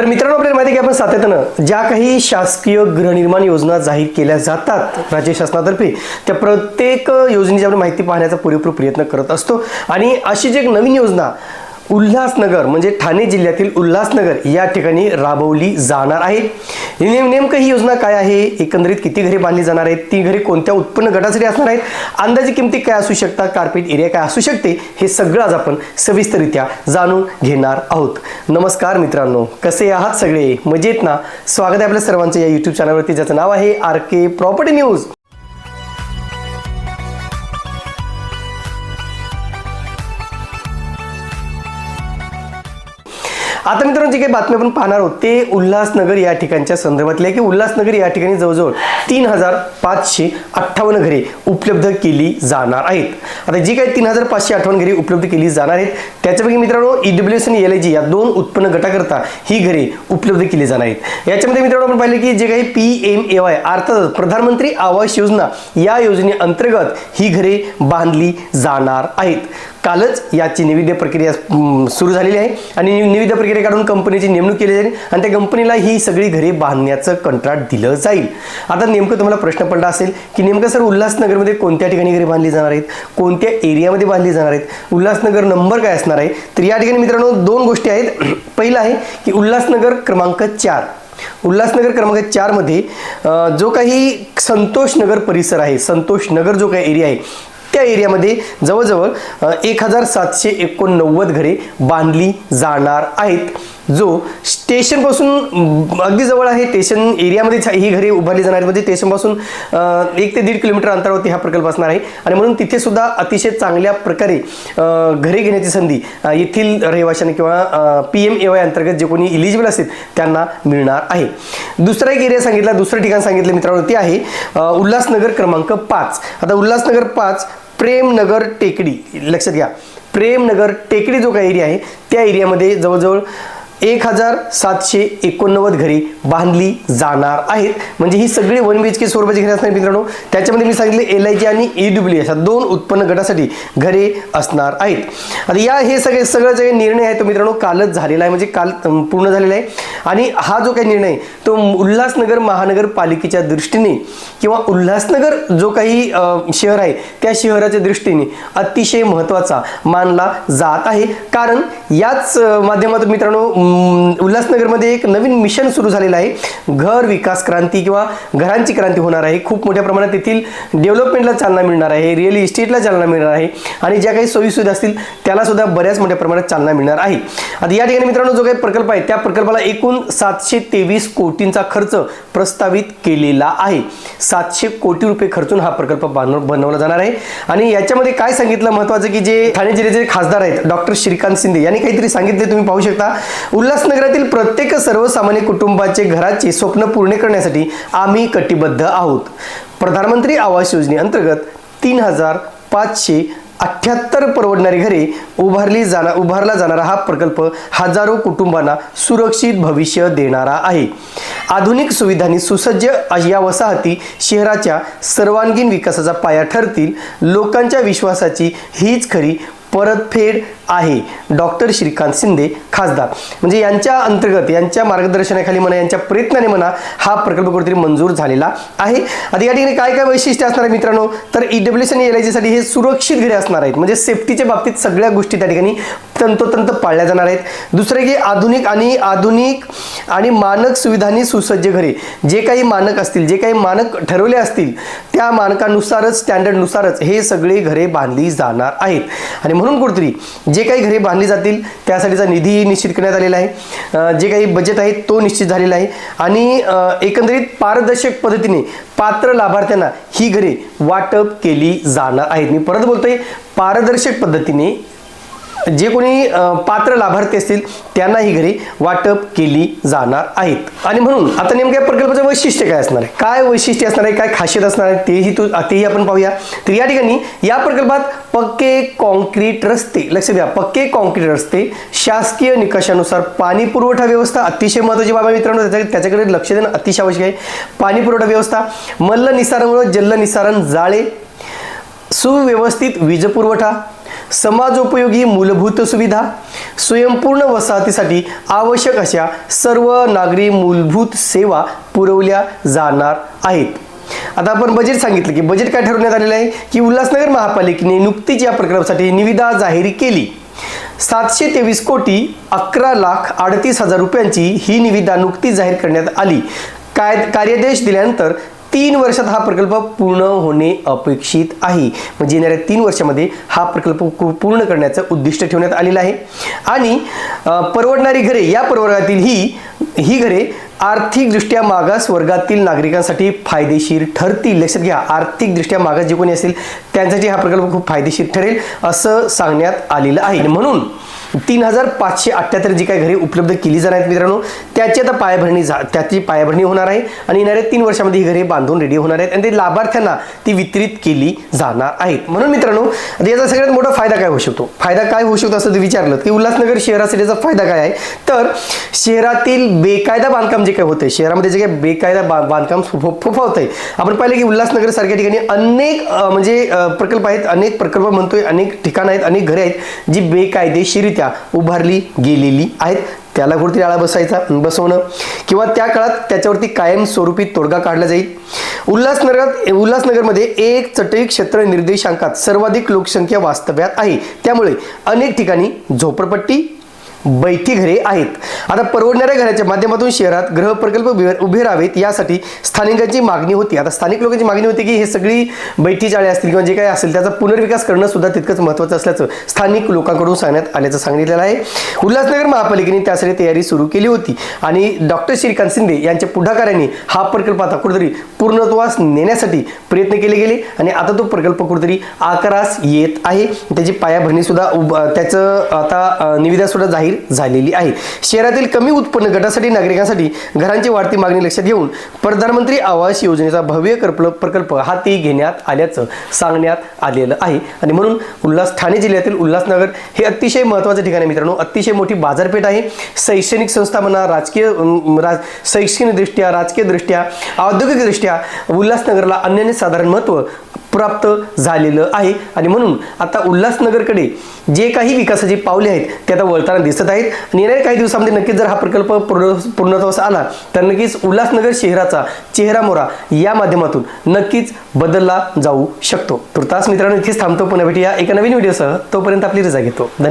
तर मित्रांनो आपल्याला माहिती की आपण सातत्यानं ज्या काही शासकीय गृहनिर्माण योजना जाहीर केल्या जातात राज्य शासनातर्फे त्या प्रत्येक योजनेची आपण माहिती पाहण्याचा पुरेपूर प्रयत्न करत असतो. आणि अशी जी एक नवीन योजना उल्हासनगर म्हणजे ठाणे जिल्ह्यातील उल्हासनगर या ठिकाणी राबवली जाणार आहे. नेम नेमकं ही योजना काय आहे? एकंदरीत किती घरे बांधली जाणार आहेत? ती घरे कोणत्या उत्पन्न गटासाठी असणार आहेत? अंदाजे किमती काय असू शकतात? कार्पेट एरिया काय असू शकते? हे सगळं आज आपण सविस्तररित्या जाणून घेणार आहोत. नमस्कार मित्रांनो कसे आहात सगळे? मजेत ना? स्वागत आहे आपल्या सर्वांचं या यूट्यूब चॅनलवरती ज्याचं नाव आहे आर के प्रॉपर्टी न्यूज. आता मित्रांनो जे काही बातमी आपण पाहणार आहोत ते उल्हासनगर या ठिकाणच्या संदर्भातले आहे की उल्हासनगर या ठिकाणी जवळजवळ तीन हजार पाचशे अठ्ठावन्न घरे उपलब्ध केली जाणार आहेत. आता जी काही तीन हजार पाचशे अठ्ठावन्न घरे उपलब्ध केली जाणार आहेत त्याच्यापैकी मित्रांनो ईडब्ल्यू एस आणि एल आय जी या दोन उत्पन्न गटाकरता ही घरे उपलब्ध केली जाणार आहेत. याच्यामध्ये मित्रांनो आपण पाहिलं की जे काही पी एम ए वाय अर्थात प्रधानमंत्री आवास योजना या योजनेअंतर्गत ही घरे बांधली जाणार आहेत. कालच याची निविदा प्रक्रिया सुरू झालेली आहे. आणि निविदा प्रक्रिया काढून कंपनीची नेमणूक केली जाईल आणि त्या कंपनीला ही सगळी घरे बांधण्याचं कंत्राट दिलं जाईल. आता नेमकं तुम्हाला प्रश्न पडला असेल की नेमकं सर उल्हासनगरमध्ये कोणत्या ठिकाणी घरे बांधली जाणार आहेत? कोणत्या एरियामध्ये बांधली जाणार आहेत? उल्हासनगर नंबर काय असणार आहे? तर या ठिकाणी मित्रांनो दोन गोष्टी आहेत. पहिलं आहे की उल्हासनगर क्रमांक चार. उल्हासनगर क्रमांक चारमध्ये जो काही संतोष नगर परिसर आहे संतोष नगर जो काही एरिया आहे त्या एरियामध्ये जवळजवळ एक हजार सातशे एकोणनव्वद घरे बांधली जाणार आहेत. जो स्टेशनपासून अगदी जवळ आहे स्टेशन एरियामध्ये ही घरे उभारली जाणार आहेत. म्हणजे स्टेशनपासून एक ते दीड किलोमीटर अंतरावरती हा प्रकल्प असणार आहे. आणि म्हणून तिथे सुद्धा अतिशय चांगल्या प्रकारे घरे घेण्याची संधी येथील रहिवाशांना किंवा पी एम ए वाय अंतर्गत जे कोणी इलिजिबल असतील त्यांना मिळणार आहे. दुसरा एक एरिया सांगितला दुसरं ठिकाण सांगितलं मित्रांनो ते आहे उल्हासनगर क्रमांक पाच. आता उल्हासनगर पाच प्रेमनगर टेकडी. लक्षात घ्या. प्रेमनगर टेकडी जो काही एरिया आहे त्या एरियामध्ये जवळजवळ एक हजार सातशे एकोणनव्वद घरे बांधली जाणार आहेत. म्हणजे ही सगळी वन बी एच के स्वरूपाची घरे असणार मित्रांनो. त्याच्यामध्ये मी सांगितले एल आय जी आणि ई डब्ल्यू अशा दोन उत्पन्न गटासाठी घरे असणार आहेत. आता या हे सगळे सगळं जे निर्णय आहे तो मित्रांनो कालच झालेला आहे. म्हणजे काल पूर्ण झालेला आहे. आणि हा जो काही निर्णय आहे, तो उल्हासनगर महानगरपालिकेच्या दृष्टीने किंवा उल्हासनगर जो काही शहर आहे त्या शहराच्या दृष्टीने अतिशय महत्त्वाचा मानला जात आहे. कारण याच माध्यमातून मित्रांनो उल्हासनगरमध्ये एक नवीन मिशन सुरू झालेलं आहे. घर विकास क्रांती किंवा घरांची क्रांती होणार आहे. खूप मोठ्या प्रमाणात तेथील डेव्हलपमेंटला चालना मिळणार आहे. रिअल इस्टेटला चालना मिळणार आहे. आणि ज्या काही सोयीसुविधा असतील त्याला सुद्धा बऱ्याच मोठ्या प्रमाणात चालना मिळणार आहे. आता या ठिकाणी मित्रांनो जो काही प्रकल्प आहे त्या प्रकल्पाला एकूण सातशे तेवीस कोटींचा खर्च प्रस्तावित केलेला आहे. सातशे कोटी रुपये खर्चून हा प्रकल्प बनवला जाणार आहे. आणि याच्यामध्ये काय सांगितलं महत्वाचं की जे ठाणे जिल्ह्याचे खासदार आहेत डॉक्टर श्रीकांत शिंदे यांनी काहीतरी सांगितले तुम्ही पाहू शकता. उल्हासनगरातील प्रत्येक सर्वसामान्य कुटुंबाचे घराचे स्वप्न पूर्ण करण्यासाठी आम्ही कटिबद्ध आहोत. प्रधानमंत्री आवास योजनेअंतर्गत तीन हजार पाचशे अठ्ठ्याहत्तर परवडणारी घरे उभारली जाणार उभारला जाणारा हा प्रकल्प हजारो कुटुंबांना सुरक्षित भविष्य देणारा आहे. आधुनिक सुविधांनी सुसज्ज या वसाहती शहराच्या सर्वांगीण विकासाचा पाया ठरतील. लोकांच्या विश्वासाची हीच खरी परतफेड आहे. डॉक्टर श्रीकांत शिंदे खासदार. म्हणजे यांच्या अंतर्गत यांच्या मार्गदर्शनाखाली म्हणा यांच्या प्रयत्नाने म्हणा हा प्रकल्प कुठेतरी मंजूर झालेला आहे. आता या ठिकाणी काय काय वैशिष्ट्य असणार आहे मित्रांनो? तर ई डब्ल्यू एस आणि एल आय जीसाठी हे सुरक्षित घरे असणार आहेत. म्हणजे सेफ्टीच्या बाबतीत सगळ्या गोष्टी त्या ठिकाणी तंतोतंत पाळल्या जाणार आहेत. दुसरे की आधुनिक आणि आधुनिक आणि मानक सुविधांनी सुसज्ज घरे. जे काही मानक असतील जे काही मानक ठरवले असतील त्या मानकानुसारच स्टँडर्डनुसारच हे सगळे घरे बांधली जाणार आहेत. आणि म्हणून कुठेतरी जे काही घरे बांधली जातील त्यासाठीचा निधी निश्चित करण्यात आलेला आहे. जे काही बजेट आहे तो निश्चित झालेला आहे. आणि एकंदरीत पारदर्शक पद्धतीने पात्र लाभार्थ्यांना ही घरे वाटप केली जाणार आहेत. मी परत बोलतोय पारदर्शक पद्धतीने जे कोणी पात्र लाभार्थी असतील त्यांना ही घरे वाटप केली जाणार आहेत. आणि म्हणून आता नेमक्या प्रकल्पाचं वैशिष्ट्य काय असणार आहे? काय वैशिष्ट्य असणार आहे? काय खासियत असणार आहे? तेही तू तेही आपण पाहूया. तर या ठिकाणी या प्रकल्पात पक्के कॉन्क्रीट रस्ते लक्ष द्या पक्के कॉन्क्रीट रस्ते शासकीय निकषानुसार पाणी पुरवठा व्यवस्था अतिशय महत्त्वाची बाबा मित्रांनो. त्याच्या त्याच्याकडे लक्ष देणं अतिशय आवश्यक आहे. पाणी पुरवठा व्यवस्था मल्ल निसारामुळे जल्ल निसारण जाळे सुव्यवस्थित वीजपुरवठा समाज उपयोगी मूलभूत सुविधा स्वयंपूर्ण वसाहतीसाठी आवश्यक अशा सर्व नागरी मूलभूत सेवा पुरवल्या जाणार आहेत. आता आपण बजेट सांगितलं की बजेट काय ठरवण्यात आलेलं आहे? की उल्हासनगर महापालिकेने नुकतीच या प्रकल्पासाठी निविदा जाहीर केली. सातशे तेवीस कोटी अकरा लाख अडतीस हजार रुपयांची ही निविदा नुकतीच जाहीर करण्यात आली. काय कार्यादेश दिल्यानंतर तीन वर्षात हा प्रकल्प पूर्ण होणे अपेक्षित आहे. म्हणजे येणाऱ्या तीन वर्षामध्ये हा प्रकल्प कु- पूर्ण करण्याचं उद्दिष्ट ठेवण्यात आलेलं आहे. आणि परवडणारी घरे या प्रवर्गातील ही ही घरे आर्थिकदृष्ट्या मागास वर्गातील नागरिकांसाठी फायदेशीर ठरतील. लक्षात घ्या आर्थिकदृष्ट्या मागास जे कोणी असेल त्यांच्यासाठी हा प्रकल्प खूप फायदेशीर ठरेल असं सांगण्यात आलेलं आहे. म्हणून तीन हजार पाचशे अठ्ठ्याहत्तर जी काही घरे उपलब्ध केली जाणार आहेत मित्रांनो त्याची आता पायाभरणी झा त्याची पायाभरणी होणार आहे आणि येणाऱ्या तीन वर्षामध्ये ही घरे बांधून रेडी होणार आहेत आणि ते लाभार्थ्यांना ती वितरित केली जाणार आहेत. म्हणून मित्रांनो याचा सगळ्यात मोठा फायदा काय होऊ शकतो? फायदा काय होऊ शकतो असं जर विचारलं की उल्हासनगर शहरासाठी याचा फायदा काय आहे? तर शहरातील बेकायदा बांधकाम जे काही होते शहरामध्ये जे काही बेकायदा बांधकाम फोफावत आहे आपण पाहिलं की उल्हासनगर सारख्या ठिकाणी अनेक म्हणजे प्रकल्प आहेत अनेक प्रकल्प म्हणतोय अनेक ठिकाणं आहेत अनेक घरे आहेत जी बेकायदेशीरित्या उभारली गेलेली आहेत. त्याला कुठेतरी आळा बसायचा बसवणं. किंवा त्या काळात त्याच्यावरती कायमस्वरूपी तोडगा काढला जाईल. उल्हासनगरात उल्हासनगरमध्ये एक चटई क्षेत्र निर्देशांकात सर्वाधिक लोकसंख्या वास्तव्यात आहे. त्यामुळे अनेक ठिकाणी झोपडपट्टी बैठी घरे आहेत. आता परवडणाऱ्या घराच्या माध्यमातून शहरात गृह प्रकल्प उभे- उभे राहावेत यासाठी स्थानिकांची मागणी होती. आता स्थानिक लोकांची मागणी होती की हे सगळी बैठी जाळे असतील किंवा जे काही असेल त्याचा पुनर्विकास करणं सुद्धा तितकंच महत्त्वाचं असल्याचं स्थानिक लोकांकडून सांगण्यात आल्याचं सांगितलेलं आहे. उल्हासनगर महापालिकेने त्यासाठी तयारी सुरू केली होती आणि डॉक्टर श्रीकांत शिंदे यांच्या पुढाकाराने हा प्रकल्प आता कुठेतरी पूर्णत्वास नेण्यासाठी प्रयत्न केले गेले. आणि आता तो प्रकल्प कुठेतरी आकारास येत आहे. त्याची पायाभरणीसुद्धा उभ त्याचं आता निविदासुद्धा जाहीर झालेली आहे. शहरातील कमी उत्पन्न गटासाठी नागरिकांसाठी घरांची वाढती मागणी लक्षात घेऊन प्रधानमंत्री आवास योजनेचा भव्य कर्प- प्रकल्प हाती घेण्यात आल्याचं सांगण्यात आलेलं आहे. आणि म्हणून उल्हास ठाणे जिल्ह्यातील उल्हासनगर हे अतिशय महत्त्वाचं ठिकाण आहे मित्रांनो. अतिशय मोठी बाजारपेठ आहे. शैक्षणिक संस्था म्हणा राजकीय राज शैक्षणिकदृष्ट्या राजकीयदृष्ट्या औद्योगिकदृष्ट्या उल्हासनगरला अनन्यसाधारण महत्त्व प्राप्त झालेलं आहे. आणि म्हणून आता उल्हासनगरकडे जे काही विकासाची पावले आहेत ते आता वळताना दिसत आहेत. आणि येणाऱ्या काही दिवसामध्ये नक्कीच जर हा प्रकल्प पूर्ण पूर्णत्वास आला तर नक्कीच उल्हासनगर शहराचा चेहरा मोरा या माध्यमातून नक्कीच बदलला जाऊ शकतो. तुर्तास मित्रांनो इथेच थांबतो. पुन्हा भेटूया एका नवीन व्हिडिओसह. तोपर्यंत आपली रजा घेतो. धन्यवाद.